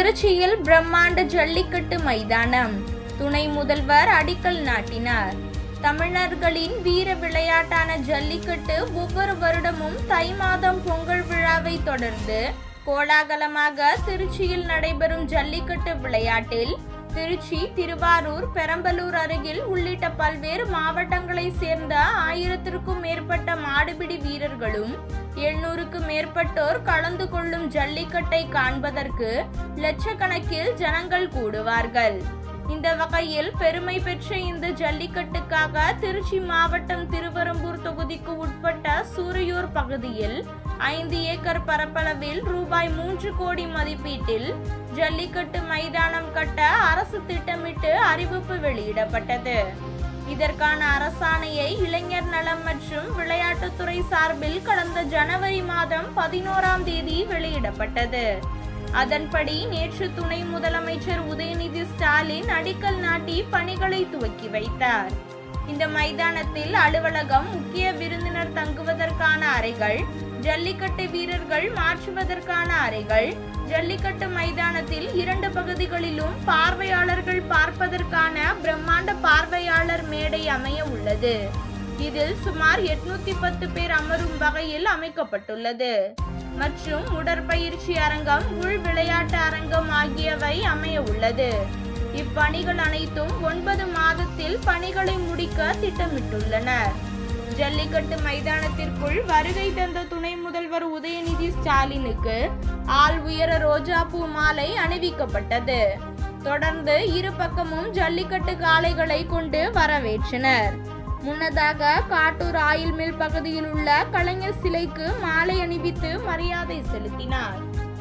திருச்சியில் பிரம்மாண்ட ஜல்லிக்கட்டு மைதானம். துணை முதல்வர் அடிக்கல் நாட்டினார். தமிழர்களின் வீர விளையாட்டான ஜல்லிக்கட்டு ஒவ்வொரு வருடமும் தை மாதம் பொங்கல் விழாவை தொடர்ந்து கோலாகலமாக திருச்சியில் நடைபெறும் ஜல்லிக்கட்டு விளையாட்டில் திருச்சி திருவாரூர் பெரம்பலூர் அருகில் உள்ளிட்ட பல்வேறு மாவட்டங்களைச் சேர்ந்த ஆயிரத்திற்கும் மேற்பட்ட மாடுபிடி வீரர்களும் எண்ணூறுக்கும் மேற்பட்டோர் கலந்து கொள்ளும் ஜல்லிக்கட்டை காண்பதற்கு லட்சக்கணக்கில் ஜனங்கள் கூடுவார்கள். இந்த வகையில் பெருமை பெற்ற இந்த ஜல்லிக்கட்டுக்காக திருச்சி மாவட்டம் திருவரம்பூர் தொகுதிக்கு உட்பட்ட சூரையூர் பகுதியில் ஐந்து ஏக்கர் பரப்பளவில் ரூபாய் மூன்று கோடி மதிப்பீட்டில் ஜல்லிக்கட்டு மைதானம் கட்ட அரசு திட்டமிட்டு அறிவிப்பு வெளியிடப்பட்டது. இதற்கான அரசாணையை இளைஞர் நலம் மற்றும் விளையாட்டுத்துறை சார்பில் கடந்த ஜனவரி மாதம் பதினோராம் தேதி வெளியிடப்பட்டது. அதன்படி நேற்று துணை முதலமைச்சர் உதயநிதி ஸ்டாலின் அடிக்கல் நாட்டி பணிகளை துவக்கி வைத்தார். இந்த மைதானத்தில் அலுவலகம் முக்கிய விருந்தினர் தங்குவதற்கான அறைகள் ஜல்லிக்கட்டு வீரர்கள் மாற்றுவதற்கான அறைகள் ஜல்லிக்கட்டு மைதானத்தில் இரண்டு பகுதிகளிலும் பார்வையாளர்கள் பார்ப்பதற்கான பிரம்மாண்ட பார்வையாளர் மேடை அமைய உள்ளது. இதில் சுமார் எட்நூத்தி பத்து பேர் அமரும் வகையில் அமைக்கப்பட்டுள்ளது. மற்றும் உடற்பயிற்சி அரங்கம் உள் விளையாட்டு அரங்கம் ஆகியவை அமைய உள்ளது. இப்பணிகள் அனைத்தும் ஒன்பது மாதத்தில் பணிகளை முடிக்க திட்டமிட்டுள்ளனர். ஜல்லிக்கட்டு மைதானத்திற்குள் வருகை தந்த துணை முதல்வர் உதயநிதி ஸ்டாலினுக்கு ஆள் உயர ரோஜாப்பூ மாலை அணிவிக்கப்பட்டது. தொடர்ந்து இரு பக்கமும் ஜல்லிக்கட்டு காளைகளை கொண்டு வரவேற்றனர். முன்னதாக காட்டூர் ஆயில் மில் பகுதியில் உள்ள கலைஞர் சிலைக்கு மாலை அணிவித்து மரியாதை செலுத்தினார்.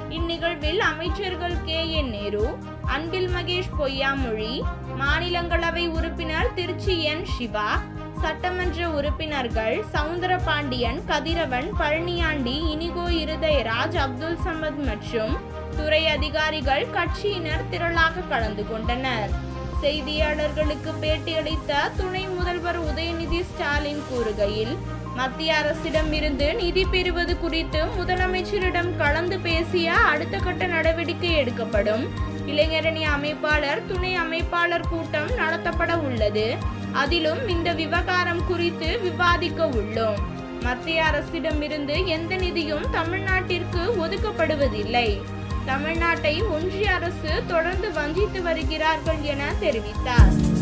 இந்நிகழ்வில் அமைச்சர்கள் கே. என் நேரு அன்பில் மகேஷ் பொய்யாமொழி மாநிலங்களவை உறுப்பினர் திருச்சி என். சிவா சட்டமன்ற உறுப்பினர்கள் சவுந்தர பாண்டியன் கதிரவன் பழனியாண்டி இனிகோ இருதயராஜ் அப்துல் சமத் மற்றும் துறை அதிகாரிகள் கட்சியினர் திரளாக கலந்து கொண்டனர். செய்தியாளர்களுக்கு பேட்டியளித்த துணை முதல்வர் உதயநிதி ஸ்டாலின் கூறுகையில் மத்திய அரசிடம் இருந்து நிதி பெறுவது குறித்து முதலமைச்சரிடம் கலந்து பேசிய அடுத்த கட்ட நடவடிக்கை எடுக்கப்படும். இளைஞரணி அமைப்பாளர் துணை அமைப்பாளர் கூட்டம் நடத்தப்பட உள்ளது. அதிலும் இந்த விவகாரம் குறித்து விவாதிக்க உள்ளோம். மத்திய அரசிடமிருந்து எந்த நிதியும் தமிழ்நாட்டிற்கு ஒதுக்கப்படுவதில்லை. தமிழ்நாட்டை ஒன்றிய அரசு தொடர்ந்து வஞ்சித்து வருகிறார்கள் என தெரிவித்தார்.